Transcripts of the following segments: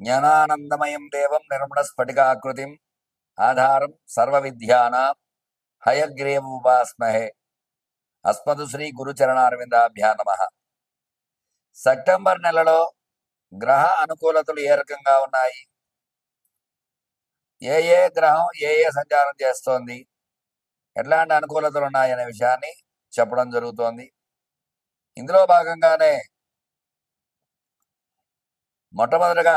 జ్ఞానానందమయం దేవం నిర్మణ స్ఫటికాకృతిం ఆధారం సర్వ విద్యానాం హయగ్రీవముపాస్మహే అస్మదు శ్రీ గురుచరణారవిందాభ్యా నమ. సెప్టెంబర్ నెలలో గ్రహ అనుకూలతలు ఏ రకంగా ఉన్నాయి? ఏ ఏ గ్రహం ఏ ఏ సంచారం చేస్తోంది? ఎట్లాంటి అనుకూలతలు ఉన్నాయనే విషయాన్ని చెప్పడం జరుగుతోంది. ఇందులో భాగంగానే మొట్టమొదటగా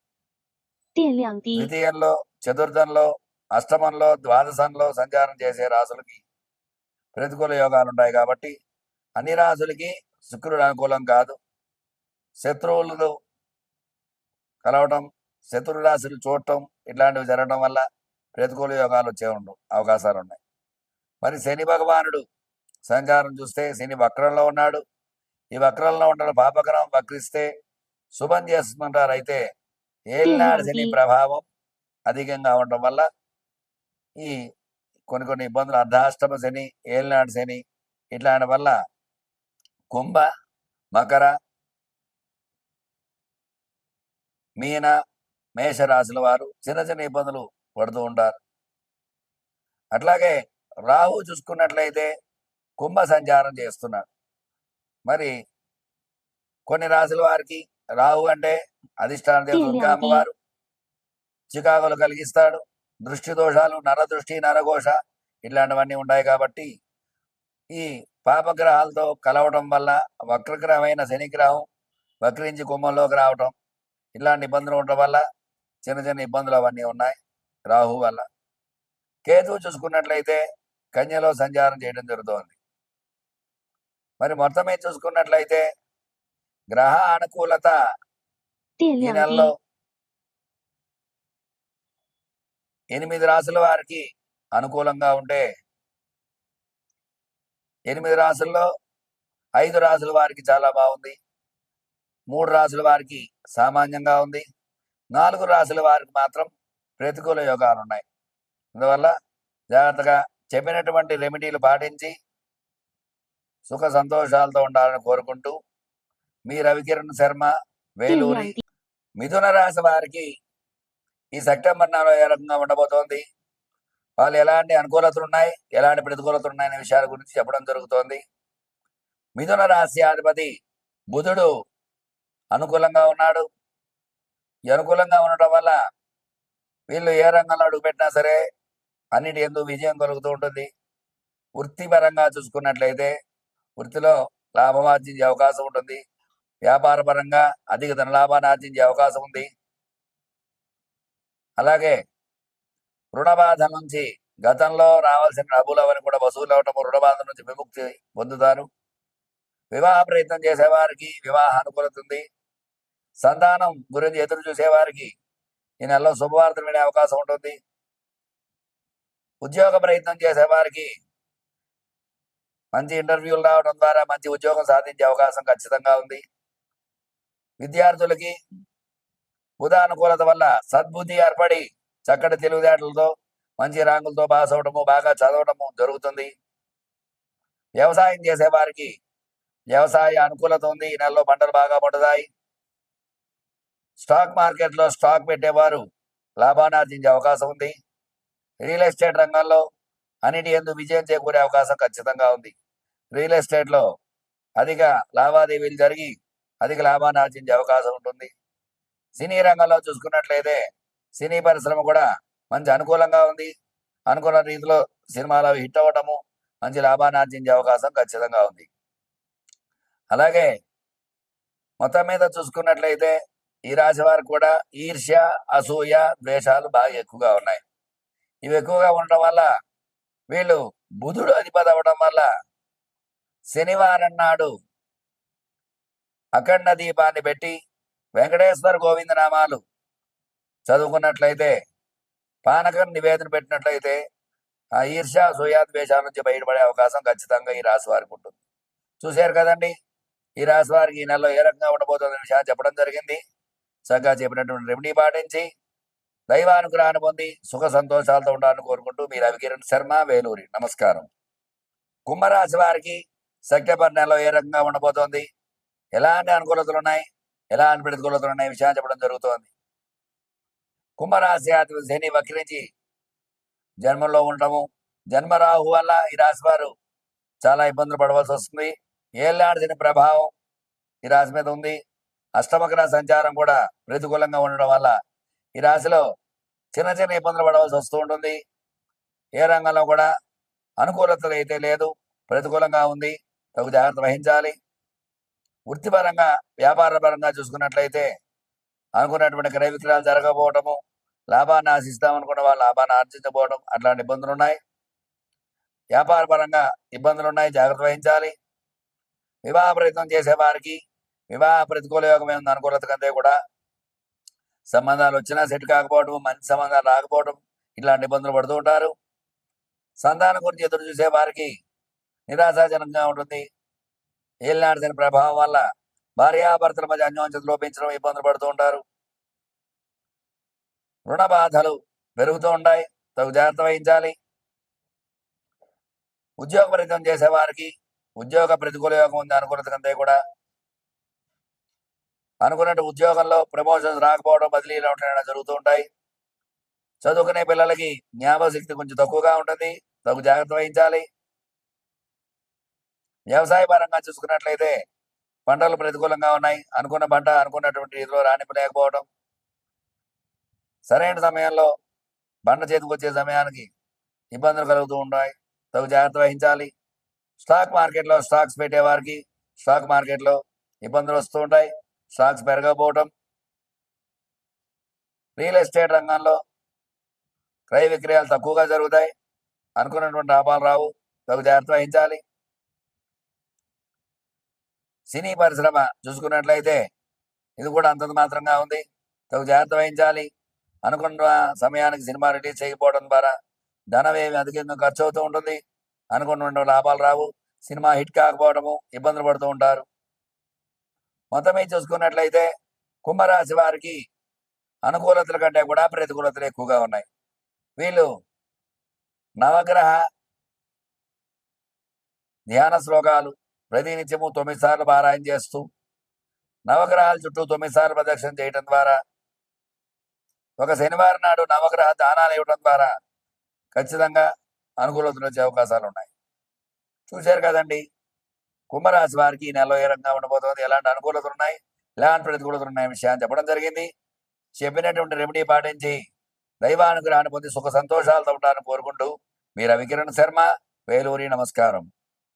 电量低， ద్వితీయంలో చతుర్థంలో అష్టమంలో ద్వాదశంలో సంచారం చేసే రాసులకి ప్రతికూల యోగాలు ఉంటాయి కాబట్టి అన్ని రాసులకి శుక్రుడు అనుకూలం కాదు శత్రువులు కలవటం శత్రు రాశులు చూడటం ఇట్లాంటివి జరగడం వల్ల ప్రతికూల యోగాలు వచ్చే ఉండు అవకాశాలు ఉన్నాయి మరి శని భగవానుడు సంచారం చూస్తే శని వక్రంలో ఉన్నాడు ఈ వక్రంలో ఉండడం పాపగ్రహం వక్రిస్తే శుభం చేస్తుంటారు అయితే ఏలినాడు శని? ప్రభావం అధికంగా ఉండడం వల్ల ఈ కొన్ని కొన్ని ఇబ్బందులు అర్ధాష్టమ శని ఏలినాడు శని ఇట్లాంటి వల్ల కుంభ మకర మీన మేషరాశుల వారు చిన్న చిన్న ఇబ్బందులు పడుతూ ఉంటారు అట్లాగే రాహు చూసుకున్నట్లయితే కుంభ సంచారం చేస్తున్నాడు మరి కొన్ని రాశుల వారికి రాహు అంటే అధిష్టాన దేవత ఏంటి? అమ్మవారు చికాకులు కలిగిస్తాడు దృష్టి దోషాలు నరదృష్టి నరఘోష ఇట్లాంటివన్నీ ఉంటాయి కాబట్టి ఈ పాపగ్రహాలతో కలవడం వల్ల వక్రగ్రహమైన శనిగ్రహం వక్రించి కుంభంలోకి రావటం ఇలాంటి ఇబ్బందులు ఉండడం వల్ల చిన్న చిన్న ఇబ్బందులు అవన్నీ ఉన్నాయి రాహు వల్ల కేతువు చూసుకున్నట్లయితే కన్యలో సంచారం చేయడం జరుగుతోంది మరి మొత్తం మీద చూసుకున్నట్లయితే గ్రహ అనుకూలత 电 ఈ నెలలో ఎనిమిది రాసుల వారికి అనుకూలంగా ఉంటే ఎనిమిది రాసుల్లో ఐదు రాసుల వారికి చాలా బాగుంది. మూడు రాసుల వారికి సామాన్యంగా ఉంది. నాలుగు రాసుల వారికి మాత్రం ప్రతికూల యోగాలు ఉన్నాయి అందువల్ల జాగ్రత్తగా చెప్పినటువంటి రెమెడీలు పాటించి సుఖ సంతోషాలతో ఉండాలని కోరుకుంటూ మీ రవికిరణ్ శర్మ వేలూరి మిథున రాశి వారికి ఈ సెప్టెంబర్ నెలలో ఏ రకంగా ఉండబోతోంది? వాళ్ళు ఎలాంటి అనుకూలతలు ఉన్నాయి? ఎలాంటి ప్రతికూలతలు ఉన్నాయనే విషయాల గురించి చెప్పడం జరుగుతోంది. మిథున రాశి అధిపతి బుధుడు అనుకూలంగా ఉన్నాడు. ఈ అనుకూలంగా ఉండటం వల్ల వీళ్ళు ఏ రంగంలో అడుగుపెట్టినా సరే అన్నిటి ఎందుకు విజయం కలుగుతూ ఉంటుంది. వృత్తిపరంగా చూసుకున్నట్లయితే వృత్తిలో లాభం ఆర్జించే అవకాశం ఉంటుంది. వ్యాపార పరంగా అధిక ధనలాభాన్ని ఆర్జించే అవకాశం ఉంది. అలాగే రుణబాధ నుంచి గతంలో రావాల్సిన డబ్బులు అవన్నీ కూడా వసూలు అవటం రుణబాధ నుంచి విముక్తి పొందుతారు. వివాహ ప్రయత్నం చేసేవారికి వివాహ అనుకూలత ఉంది. సంతానం గురించి ఎదురు చూసేవారికి ఈ నెలలో శుభవార్తలు వినే అవకాశం ఉంటుంది. ఉద్యోగ ప్రయత్నం చేసేవారికి మంచి ఇంటర్వ్యూలు రావడం ద్వారా మంచి ఉద్యోగం సాధించే అవకాశం ఖచ్చితంగా ఉంది. విద్యార్థులకి బుధ అనుకూలత వల్ల సద్బుద్ధి ఏర్పడి చక్కటి తెలివితేటలతో మంచి ర్యాంకులతో పాస్ అవడము బాగా చదవడము జరుగుతుంది. వ్యవసాయం చేసే వారికి వ్యవసాయ అనుకూలత ఉంది. ఈ నెలలో పంటలు బాగా పండుతాయి. స్టాక్ మార్కెట్లో స్టాక్ పెట్టేవారు లాభాన్ని ఆర్జించే అవకాశం ఉంది. రియల్ ఎస్టేట్ రంగంలో అన్నిటి ఎందు విజయం చేకూరే అవకాశం ఖచ్చితంగా ఉంది. రియల్ ఎస్టేట్లో అధిక లావాదేవీలు జరిగి అధిక లాభాన్ని ఆర్జించే అవకాశం ఉంటుంది. సినీ రంగంలో చూసుకున్నట్లయితే సినీ పరిశ్రమ కూడా మంచి అనుకూలంగా ఉంది. అనుకున్న రీతిలో సినిమాలు అవి హిట్ అవ్వటము మంచి లాభాన్ని ఆర్జించే అవకాశం ఖచ్చితంగా ఉంది. అలాగే మొత్తం మీద చూసుకున్నట్లయితే ఈ రాశి వారికి కూడా ఈర్ష్య అసూయ ద్వేషాలు బాగా ఎక్కువగా ఉన్నాయి. ఇవి ఎక్కువగా ఉండటం వల్ల వీళ్ళు బుధుడు అధిపతి అవ్వడం వల్ల శనివారం నాడు అఖండ దీపాన్ని పెట్టి వెంకటేశ్వర గోవింద నామాలు చదువుకున్నట్లయితే పానకం నివేదన పెట్టినట్లయితే ఆ ఈర్ష సూయాద్వేషాల నుంచి బయటపడే అవకాశం ఖచ్చితంగా ఈ రాశి వారికి ఉంటుంది. చూశారు కదండి? ఈ రాశి వారికి ఈ నెలలో ఏ రకంగా ఉండబోతుంది విషయాన్ని చెప్పడం జరిగింది. చక్కగా చెప్పినటువంటి రెమెడీ పాటించి దైవానుగ్రహాన్ని పొంది సుఖ సంతోషాలతో ఉండాలని కోరుకుంటూ మీరు అవికిరణ్ శర్మ వేలూరి. నమస్కారం. కుంభరాశి వారికి సెప్టెంబర్ నెలలో ఏ రకంగా ఉండబోతోంది? ఎలాంటి అనుకూలతలు ఉన్నాయి? ఎలాంటి ప్రతికూలతలు ఉన్నాయి? విషయాన్ని చెప్పడం జరుగుతోంది. కుంభరాశి అధిపతి శని వక్రించి జన్మంలో ఉండటము జన్మరాహు వల్ల ఈ రాశి వారు చాలా ఇబ్బందులు పడవలసి వస్తుంది. ఏళ్ళాడు దీని ప్రభావం ఈ రాశి మీద ఉంది. అష్టమగ్రహ సంచారం కూడా ప్రతికూలంగా ఉండడం వల్ల ఈ రాశిలో చిన్న చిన్న ఇబ్బందులు పడవలసి వస్తూ ఉంటుంది. ఏ రంగంలో కూడా అనుకూలత అయితే లేదు. ప్రతికూలంగా ఉంది. తగు జాగ్రత్త వహించాలి. వృత్తిపరంగా వ్యాపార పరంగా చూసుకున్నట్లయితే అనుకున్నటువంటి క్రయ విక్రయాలు జరగకపోవటము లాభాన్ని ఆశిస్తాం అనుకున్న వాళ్ళు లాభాన్ని ఆర్జించకపోవడం అట్లాంటి ఇబ్బందులు ఉన్నాయి. వ్యాపార పరంగా ఇబ్బందులు ఉన్నాయి జాగ్రత్త వహించాలి. వివాహ ప్రయత్నం చేసే వారికి వివాహ ప్రతికూల యోగమే ఉంది అనుకూలత కంటే కూడా సంబంధాలు వచ్చినా సెట్ కాకపోవడం మంచి సంబంధాలు రాకపోవడం ఇట్లాంటి ఇబ్బందులు పడుతూ ఉంటారు. సంతానం గురించి ఎదురు చూసే వారికి నిరాశాజనకంగా ఉంటుంది. ఏలినాటి శని ప్రభావం వల్ల భార్యాభర్తల మధ్య అన్యోన్యత లోపించడం ఇబ్బందులు పడుతూ ఉంటారు. రుణ బాధలు పెరుగుతూ ఉంటాయి. తగు జాగ్రత్త వహించాలి. ఉద్యోగ ప్రయత్నం చేసే వారికి ఉద్యోగ ప్రతికూల యోగం ఉంది అనుకున్నది కంటే కూడా. అనుకున్నట్టు ఉద్యోగంలో ప్రమోషన్స్ రాకపోవడం బదిలీలు అవడం జరుగుతూ ఉంటాయి. చదువుకునే పిల్లలకి జ్ఞాపకశక్తి కొంచెం తక్కువగా ఉంటుంది. తగు జాగ్రత్త వహించాలి. వ్యవసాయ పరంగా చూసుకున్నట్లయితే పంటలు ప్రతికూలంగా ఉన్నాయి. అనుకున్న పంట అనుకున్నటువంటి రీతిలో రాణింపలేకపోవడం. సరైన సమయంలో పంట చేతికి వచ్చే సమయానికి ఇబ్బందులు కలుగుతూ ఉంటాయి. తగు జాగ్రత్త వహించాలి. స్టాక్ మార్కెట్లో స్టాక్స్ పెట్టే వారికి స్టాక్ మార్కెట్లో ఇబ్బందులు వస్తూ ఉంటాయి. స్టాక్స్ పెరగకపోవడం. రియల్ ఎస్టేట్ రంగంలో క్రయ విక్రయాలు తక్కువగా జరుగుతాయి. అనుకున్నటువంటి లాభాలు రావు. తగు జాగ్రత్త వహించాలి. సినీ పరిశ్రమ చూసుకున్నట్లయితే ఇది కూడా అంతంత మాత్రంగా ఉంది. తగు జాగ్రత్త వహించాలి. అనుకున్న సమయానికి సినిమా రిలీజ్ చేయకపోవడం ద్వారా ధనం ఏమి అధికంగా ఖర్చు అవుతూ ఉంటుంది. అనుకున్న లాభాలు రావు. సినిమా హిట్ కాకపోవడము ఇబ్బందులు పడుతూ ఉంటారు. మొత్తం మీద చూసుకున్నట్లయితే కుంభరాశి వారికి అనుకూలతల కంటే కూడా ప్రతికూలతలు ఎక్కువగా ఉన్నాయి. వీళ్ళు నవగ్రహ ధ్యాన శ్లోకాలు ప్రతినిత్యము తొమ్మిది సార్లు పారాయణ చేస్తూ నవగ్రహాల చుట్టూ తొమ్మిది సార్లు ప్రదక్షిణ చేయటం ద్వారా ఒక శనివారం నాడు నవగ్రహ దానాలు ఇవ్వడం ద్వారా ఖచ్చితంగా అనుకూలతలు వచ్చే అవకాశాలు ఉన్నాయి. చూశారు కదండి కుంభరాశి వారికి ఈ నెలలో ఏ రంగా ఉండబోతోంది ఎలాంటి అనుకూలతలు ఉన్నాయి ఎలాంటి ప్రతికూలతలు ఉన్నాయి విషయాన్ని చెప్పడం జరిగింది. చెప్పినటువంటి రెమెడీ పాటించి దైవానుగ్రహాన్ని పొంది సుఖ సంతోషాలతో ఉంటారని కోరుకుంటూ మీ రవికిరణ్ శర్మ వేలూరి నమస్కారం.